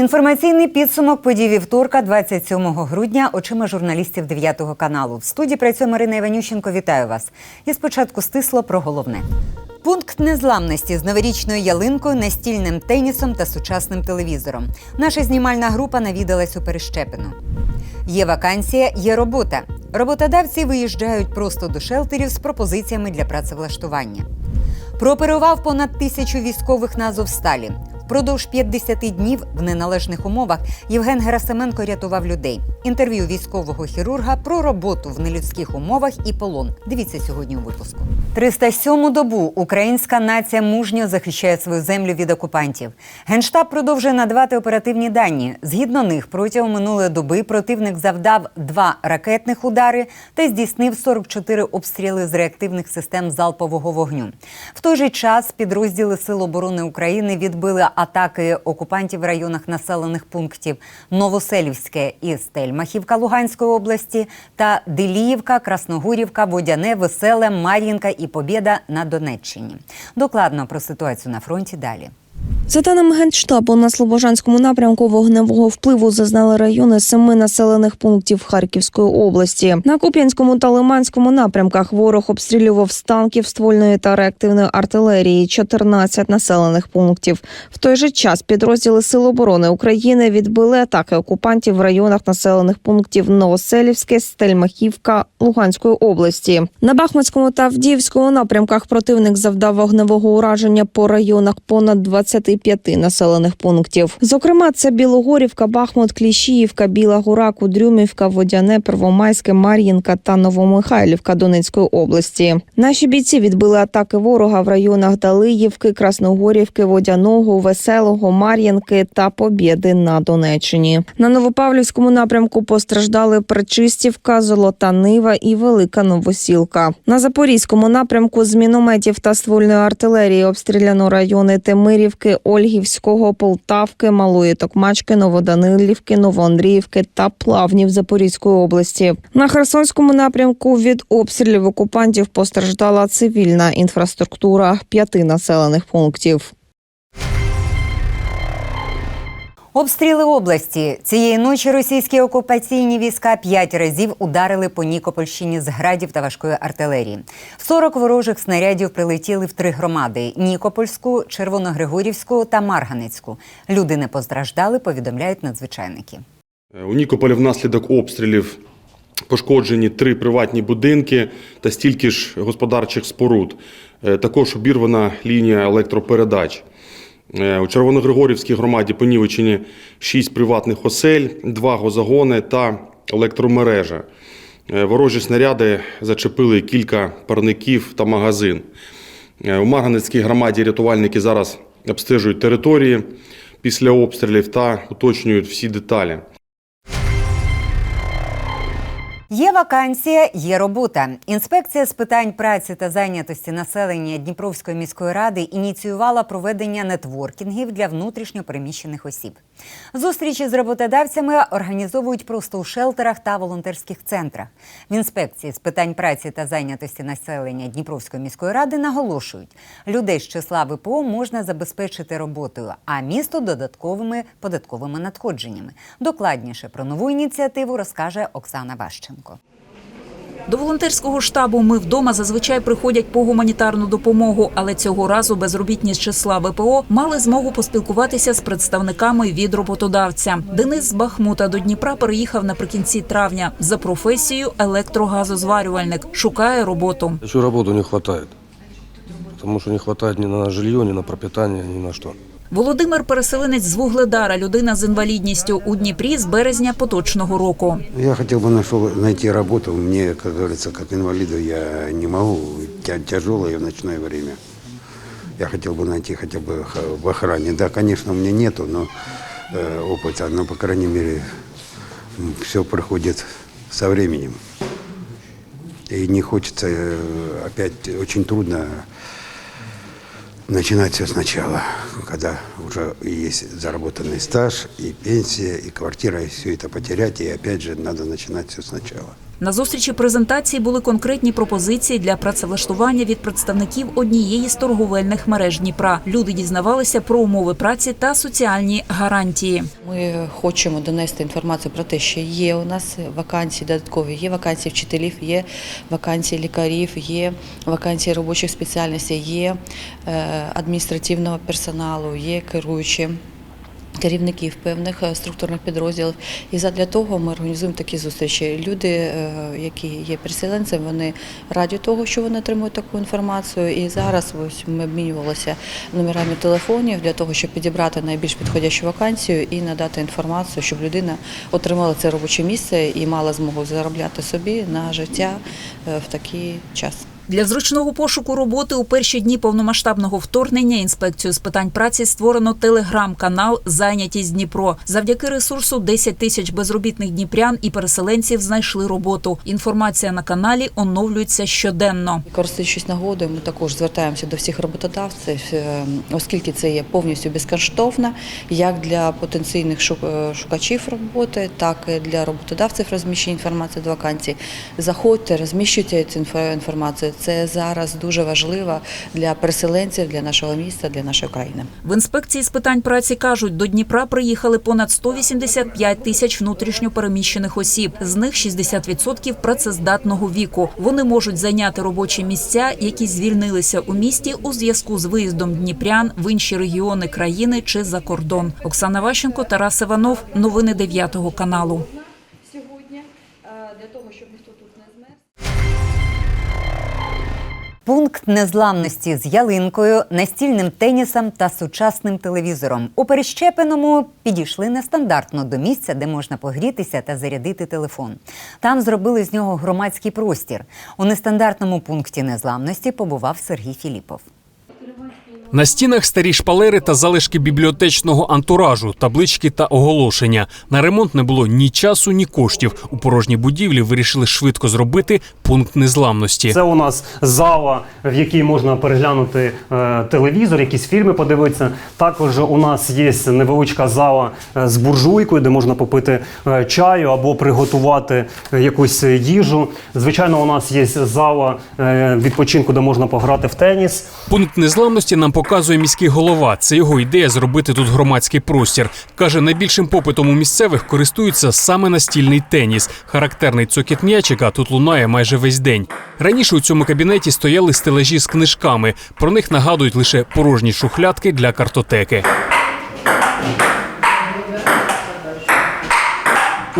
Інформаційний підсумок подій вівторка, 27 грудня, очима журналістів 9 каналу. В студії працює Марина Іванющенко. Вітаю вас. І спочатку стисло про головне. Пункт незламності з новорічною ялинкою, настільним тенісом та сучасним телевізором. Наша знімальна група навідалась у Перещепину. Є вакансія, є робота. Роботодавці виїжджають просто до шелтерів з пропозиціями для працевлаштування. Прооперував понад тисячу військових на Азовсталі. Впродовж 50 днів в неналежних умовах Євген Герасименко рятував людей. Інтерв'ю військового хірурга про роботу в нелюдських умовах і полон. Дивіться сьогодні у випуску. 307-му добу українська нація мужньо захищає свою землю від окупантів. Генштаб продовжує надавати оперативні дані. Згідно них, протягом минулої доби противник завдав два ракетних удари та здійснив 44 обстріли з реактивних систем залпового вогню. В той же час підрозділи Сил оборони України відбили атаки окупантів в районах населених пунктів Новоселівське і Стельмахівка Луганської області та Деліївка, Красногорівка, Водяне, Веселе, Мар'їнка і Побєда на Донеччині. Докладно про ситуацію на фронті далі. За даними Генштабу, на Слобожанському напрямку вогневого впливу зазнали райони семи населених пунктів Харківської області. На Куп'янському та Лиманському напрямках ворог обстрілював з танків ствольної та реактивної артилерії 14 населених пунктів. В той же час підрозділи Сил оборони України відбили атаки окупантів в районах населених пунктів Новоселівське, Стельмахівка Луганської області. На Бахмутському та Авдіївському напрямках противник завдав вогневого ураження по районах понад 25 населених пунктів. Зокрема, це Білогорівка, Бахмут, Кліщіївка, Біла Гора, Кудрюмівка, Водяне, Первомайське, Мар'їнка та Новомихайлівка Донецької області. Наші бійці відбили атаки ворога в районах Далиївки, Красногорівки, Водяного, Веселого, Мар'їнки та Побєди на Донеччині. На Новопавлівському напрямку постраждали Причистівка, Золота Нива і Велика Новосілка. На Запорізькому напрямку з мінометів та ствольної артилерії обстріляно райони Темирівки, Ольгівського, Полтавки, Малої Токмачки, Новоданилівки, Новоандріївки та Плавнів Запорізької області. На Херсонському напрямку від обстрілів окупантів постраждала цивільна інфраструктура п'яти населених пунктів. Обстріли області цієї ночі російські окупаційні війська п'ять разів ударили по Нікопольщині з градів та важкої артилерії. 40 ворожих снарядів прилетіли в три громади: Нікопольську, Червоногригорівську та Марганецьку. Люди не постраждали, повідомляють надзвичайники. У Нікополі внаслідок обстрілів пошкоджені три приватні будинки та стільки ж господарчих споруд. Е, Також обірвана лінія електропередач. Е, У Червоногригорівській громаді понівечені шість приватних осель, два гозагони та електромережа. Е, Ворожі снаряди зачепили кілька парників та магазин. Е, У Марганецькій громаді рятувальники зараз обстежують території після обстрілів та уточнюють всі деталі. Є вакансія, є робота. Інспекція з питань праці та зайнятості населення Дніпровської міської ради ініціювала проведення нетворкінгів для внутрішньо переміщених осіб. Зустрічі з роботодавцями організовують просто у шелтерах та волонтерських центрах. В інспекції з питань праці та зайнятості населення Дніпровської міської ради наголошують, людей з числа ВПО можна забезпечити роботою, а місто додатковими податковими надходженнями. Докладніше про нову ініціативу розкаже Оксана Ващенко. До волонтерського штабу ми вдома зазвичай приходять по гуманітарну допомогу, але цього разу безробітні з числа ВПО мали змогу поспілкуватися з представниками від роботодавця. Денис з Бахмута до Дніпра переїхав наприкінці травня за професією електрогазозварювальник. Шукає роботу. Еще работу не хватает. Потому что не хватает ни на жилье, ни на пропитание, ни на что. Володимир переселенець з Вугледара, людина з інвалідністю у Дніпрі з березня поточного року. Я хотел бы нашел, найти работу. Мне, как говорится, как инвалиду я не могу. Тя- Тяжелое в ночное время. Я хотел бы найти хотя бы х- в охране. Да, конечно, у меня нету но, э, опыта, но, по крайней мере, все приходит со временем. И не хочется э, опять, очень трудно начинать все сначала, когда уже есть заработанный стаж, и пенсия, и квартира, и все это потерять, и опять же надо начинать все сначала. На зустрічі презентації були конкретні пропозиції для працевлаштування від представників однієї з торговельних мереж Дніпра. Люди дізнавалися про умови праці та соціальні гарантії. Ми хочемо донести інформацію про те, що є у нас вакансії додаткові, є вакансії вчителів, є вакансії лікарів, є вакансії робочих спеціальностей, є е, адміністративного персоналу, є керуючі. Керівників певних е, структурних підрозділів, і задля того ми організуємо такі зустрічі. Люди, е, які є переселенцями, вони раді того, що вони отримують таку інформацію. І зараз ось ми обмінювалися номерами телефонів для того, щоб підібрати найбільш підходящу вакансію і надати інформацію, щоб людина отримала це робоче місце і мала змогу заробляти собі на життя е, в такий час. Для зручного пошуку роботи у перші дні повномасштабного вторгнення інспекцію з питань праці створено телеграм-канал Зайнятість Дніпро. Завдяки ресурсу 10 тисяч безробітних дніпрян і переселенців знайшли роботу. Інформація на каналі оновлюється щоденно. Користуючись нагодою, ми також звертаємося до всіх роботодавців, е, оскільки це є повністю безкоштовно, як для потенційних е, шукачів роботи, так і для роботодавців розміщення інформації до вакансій. Заходьте, розміщуйте цю інфо- інформацію. Це зараз дуже важливо для переселенців, для нашого міста, для нашої країни. В інспекції з питань праці кажуть, до Дніпра приїхали понад 185 тисяч внутрішньо переміщених осіб. З них 60% працездатного віку. Вони можуть зайняти робочі місця, які звільнилися у місті у зв'язку з виїздом дніпрян в інші регіони країни чи за кордон. Оксана Ващенко, Тарас Іванов. Новини 9 каналу. Пункт незламності з ялинкою, настільним тенісом та сучасним телевізором. У перещепеному підійшли нестандартно до місця, де можна погрітися та зарядити телефон. Там зробили з нього громадський простір. У нестандартному пункті незламності побував Сергій Філіпов. На стінах старі шпалери та залишки бібліотечного антуражу, таблички та оголошення. На ремонт не було ні часу, ні коштів. У порожній будівлі вирішили швидко зробити пункт незламності. Це у нас зала, в якій можна переглянути е, телевізор, якісь фільми подивитися. Також у нас є невеличка зала е, з буржуйкою, де можна попити е, чаю або приготувати е, якусь їжу. Звичайно, у нас є зала е, відпочинку, де можна пограти в теніс. Пункт незламності нам показує міський голова. Це його ідея зробити тут громадський простір. Каже, найбільшим попитом у місцевих користуються саме настільний теніс. Характерний цокіт м'ячика тут лунає майже весь день. Раніше у цьому кабінеті стояли стележі з книжками. Про них нагадують лише порожні шухлядки для картотеки.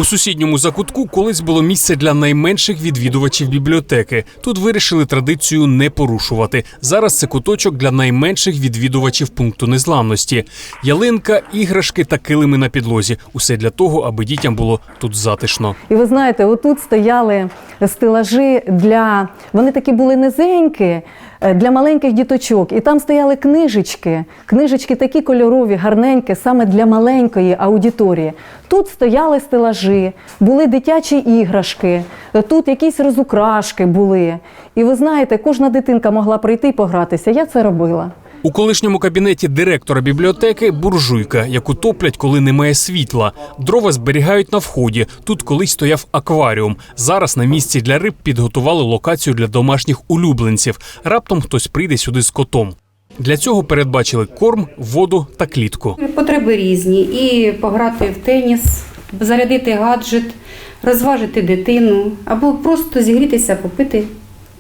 У сусідньому закутку колись було місце для найменших відвідувачів бібліотеки. Тут вирішили традицію не порушувати. Зараз це куточок для найменших відвідувачів пункту незламності. Ялинка, іграшки та килими на підлозі. Усе для того, аби дітям було тут затишно. І ви знаєте, отут стояли стелажі для. Вони такі були низенькі для маленьких діточок. І там стояли книжечки. Книжечки такі кольорові, гарненькі, саме для маленької аудиторії. Тут стояли стелажі, були дитячі іграшки, е, тут якісь розукрашки були. І ви знаєте, кожна дитинка могла прийти і погратися. Я це робила. У колишньому кабінеті директора бібліотеки буржуйка, яку топлять, коли немає світла. Дрова зберігають на вході. Тут колись стояв акваріум. Зараз на місці для риб підготували локацію для домашніх улюбленців. Раптом хтось прийде сюди з котом. Для цього передбачили корм, воду та клітку. Потреби різні. І пограти в теніс, зарядити гаджет, розважити дитину, або просто зігрітися, попити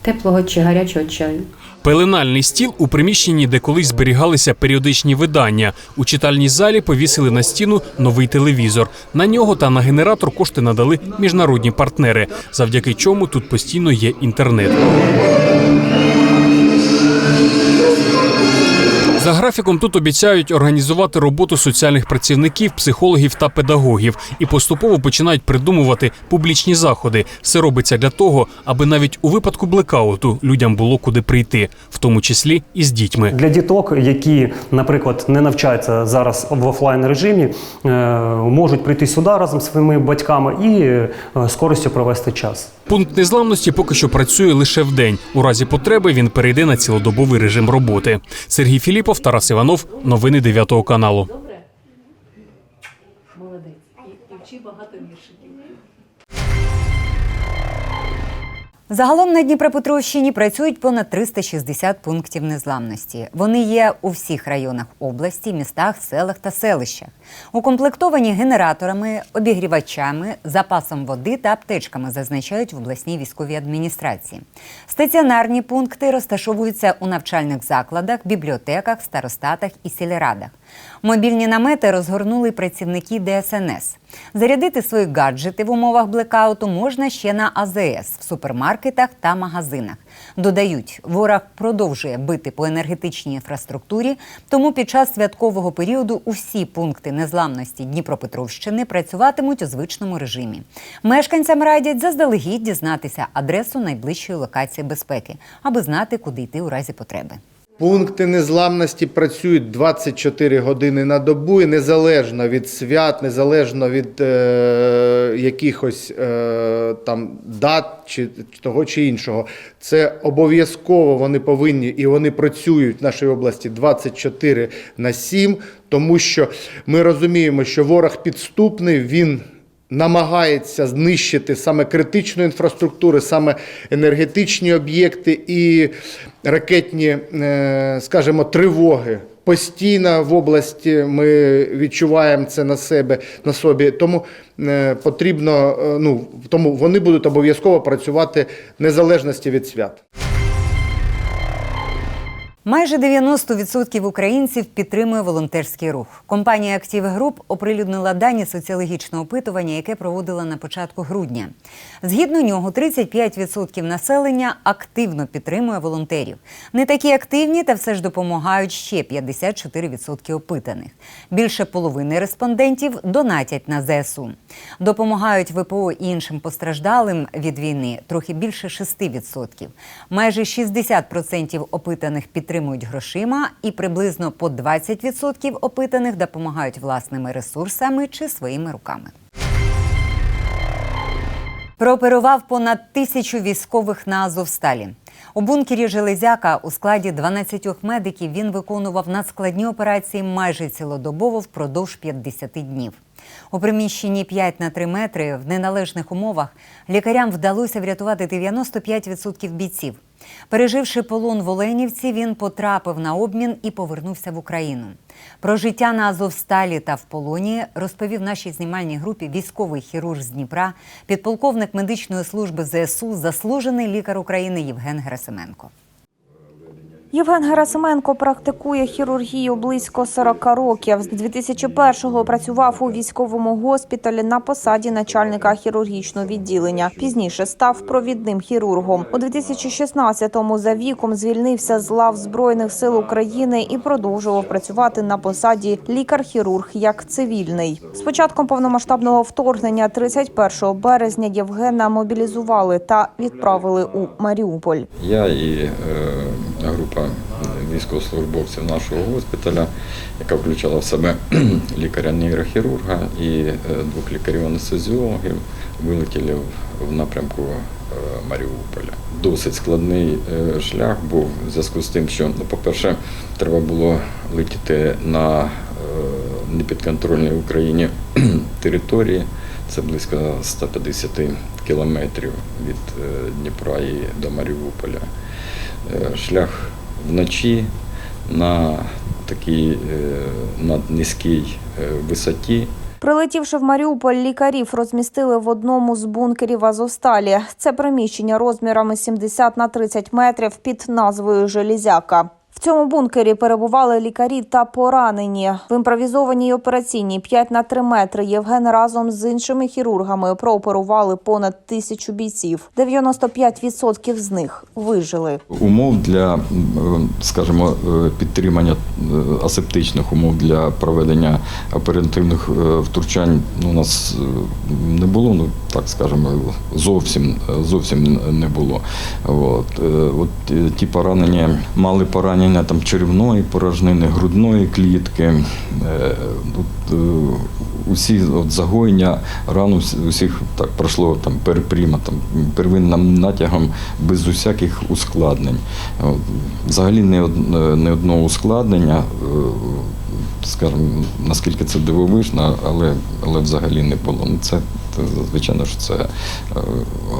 теплого чи гарячого чаю. Пеленальний стіл у приміщенні, де колись зберігалися періодичні видання. У читальній залі повісили на стіну новий телевізор. На нього та на генератор кошти надали міжнародні партнери, завдяки чому тут постійно є інтернет. За графіком тут обіцяють організувати роботу соціальних працівників, психологів та педагогів і поступово починають придумувати публічні заходи. Все робиться для того, аби навіть у випадку блекауту людям було куди прийти, в тому числі і з дітьми. Для діток, які, наприклад, не навчаються зараз в офлайн режимі, е, можуть прийти сюди разом зі своїми батьками і е, з користю провести час. Пункт незламності поки що працює лише в день. У разі потреби він перейде на цілодобовий режим роботи. Сергій Філіпов, Тарас Іванов, новини 9 каналу. Загалом на Дніпропетровщині працюють понад 360 пунктів незламності. Вони є у всіх районах області, містах, селах та селищах. Укомплектовані генераторами, обігрівачами, запасом води та аптечками, зазначають в обласній військовій адміністрації. Стаціонарні пункти розташовуються у навчальних закладах, бібліотеках, старостатах і сільрадах. Мобільні намети розгорнули працівники ДСНС. Зарядити свої гаджети в умовах блекауту можна ще на АЗС в супермаркетах та магазинах. Додають, ворог продовжує бити по енергетичній інфраструктурі, тому під час святкового періоду усі пункти незламності Дніпропетровщини працюватимуть у звичному режимі. Мешканцям радять заздалегідь дізнатися адресу найближчої локації безпеки, аби знати, куди йти у разі потреби. Пункти незламності працюють 24 години на добу і незалежно від свят, незалежно від е, якихось е, там дат чи того чи іншого. Це обов'язково вони повинні і вони працюють в нашій області 24 на 7, тому що ми розуміємо, що ворог підступний, він намагається знищити саме критичну інфраструктуру, саме енергетичні об'єкти і ракетні, е, скажімо, тривоги. Постійно в області ми відчуваємо це на себе на собі. Тому е, потрібно, е, ну тому вони будуть обов'язково працювати в незалежності від свят. Майже 90% українців підтримує волонтерський рух. Компанія Актив Груп оприлюднила дані соціологічного опитування, яке проводила на початку грудня. Згідно нього, 35% населення активно підтримує волонтерів. Не такі активні, та все ж допомагають ще 54% опитаних. Більше половини респондентів донатять на ЗСУ. Допомагають ВПО і іншим постраждалим від війни трохи більше 6%. Майже 60% опитаних підтримують грошима, і приблизно по 20% опитаних допомагають власними ресурсами чи своїми руками. Прооперував понад тисячу військових на Азовсталі. У бункері Железяка у складі 12 медиків він виконував надскладні операції майже цілодобово впродовж 50 днів. У приміщенні 5 на 3 метри в неналежних умовах лікарям вдалося врятувати 95% бійців. Переживши полон в Оленівці, він потрапив на обмін і повернувся в Україну. Про життя на Азовсталі та в полоні розповів нашій знімальній групі військовий хірург з Дніпра, підполковник медичної служби ЗСУ, заслужений лікар України Євген Герасименко. Євген Герасименко практикує хірургію близько 40 років. З 2001-го працював у військовому госпіталі на посаді начальника хірургічного відділення. Пізніше став провідним хірургом. У 2016-му за віком звільнився з лав збройних сил України і продовжував працювати на посаді лікар-хірург як цивільний. З початком повномасштабного вторгнення 31 березня Євгена мобілізували та відправили у Маріуполь. Я і е, група військовослужбовців нашого госпіталя, яка включала в себе лікаря-нейрохірурга і е, двох лікарів-анестезіологів, вилетіли в- напрямку е, Маріуполя. Досить складний е, шлях був в зв'язку з тим, що, ну, по-перше, треба було летіти на е, непідконтрольній Україні території. Це близько 150 кілометрів від е, Дніпра і до Маріуполя. Е, Шлях вночі на такій на наднизькій е, висоті. Прилетівши в Маріуполь, лікарів розмістили в одному з бункерів Азовсталі. Це приміщення розмірами 70 на 30 метрів під назвою Желізяка. Цьому бункері перебували лікарі та поранені. В імпровізованій операційній 5 на 3 метри Євген разом з іншими хірургами прооперували понад тисячу бійців. 95% з них вижили. Умов для, скажімо, е, підтримання е, асептичних умов для проведення оперативних е, втручань ну, у нас не було, ну так скажемо, зовсім зовсім не було. От, от ті поранення мали поранення там черевної порожнини, грудної клітки. Е, От, е, усі от загоєння ран ус- усіх так пройшло там перепріма, там первинним натягом без усяких ускладнень. Взагалі не, од- не одного ускладнення, е, скажімо, наскільки це дивовижно, але, але взагалі не було. Ну, Це звичайно ж це е,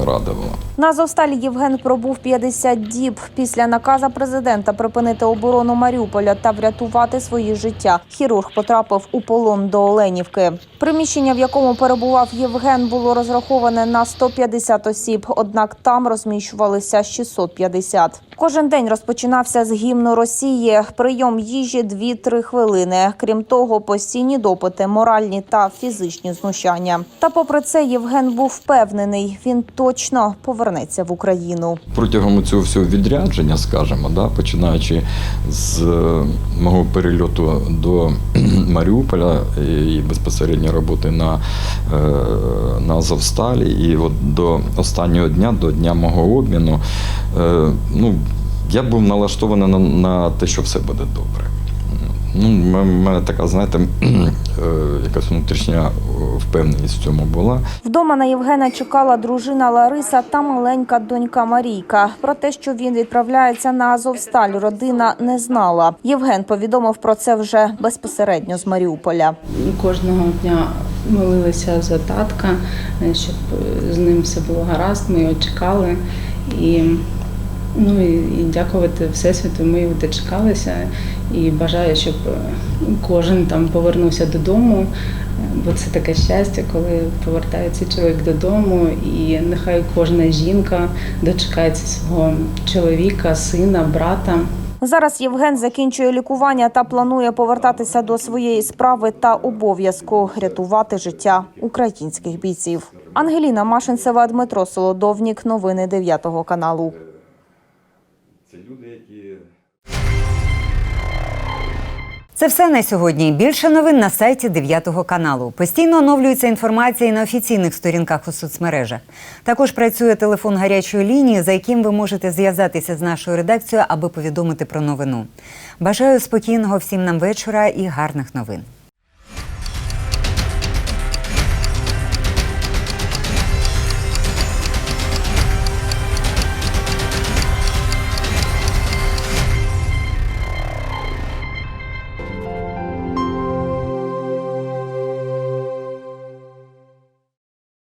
радувало. На Азовсталі Євген пробув 50 діб. Після наказа президента припинити оборону Маріуполя та врятувати свої життя. Хірург потрапив у полон до Оленівки. Приміщення, в якому перебував Євген, було розраховане на 150 осіб. Однак там розміщувалися 650. Кожен день розпочинався з гімну Росії. Прийом їжі 2-3 хвилини. Крім того, постійні допити, моральні та фізичні знущання. Та попри це, Євген був впевнений, він точно повернеться в Україну. Протягом цього всього відрядження, скажімо, да, починаючи з е, мого перельоту до Маріуполя і безпосередньо роботи на, е, на Азовсталі, і от до останнього дня, до дня мого обміну, е, ну, я був налаштований на, на те, що все буде добре. Ну, в мене така, знаєте, е, якась внутрішня е, впевненість в цьому була. Вдома на Євгена чекала дружина Лариса та маленька донька Марійка. Про те, що він відправляється на Азовсталь, родина не знала. Євген повідомив про це вже безпосередньо з Маріуполя. Кожного дня молилися за татка, е, щоб з ним все було гаразд. Ми його чекали. І, ну, і, і дякувати Всесвіту, ми його дочекалися. І бажаю, щоб е, кожен там повернувся додому, е, бо це таке щастя, коли повертається чоловік додому, і нехай кожна жінка дочекається свого чоловіка, сина, брата. Зараз Євген закінчує лікування та планує повертатися до своєї справи та обов'язку рятувати життя українських бійців. Ангеліна Машинцева, Дмитро Солодовнік. Новини 9 каналу. Це люди, які Це все на сьогодні. Більше новин на сайті 9 каналу. Постійно оновлюється інформація і на офіційних сторінках у соцмережах. Також працює телефон гарячої лінії, за яким ви можете зв'язатися з нашою редакцією, аби повідомити про новину. Бажаю спокійного всім нам вечора і гарних новин.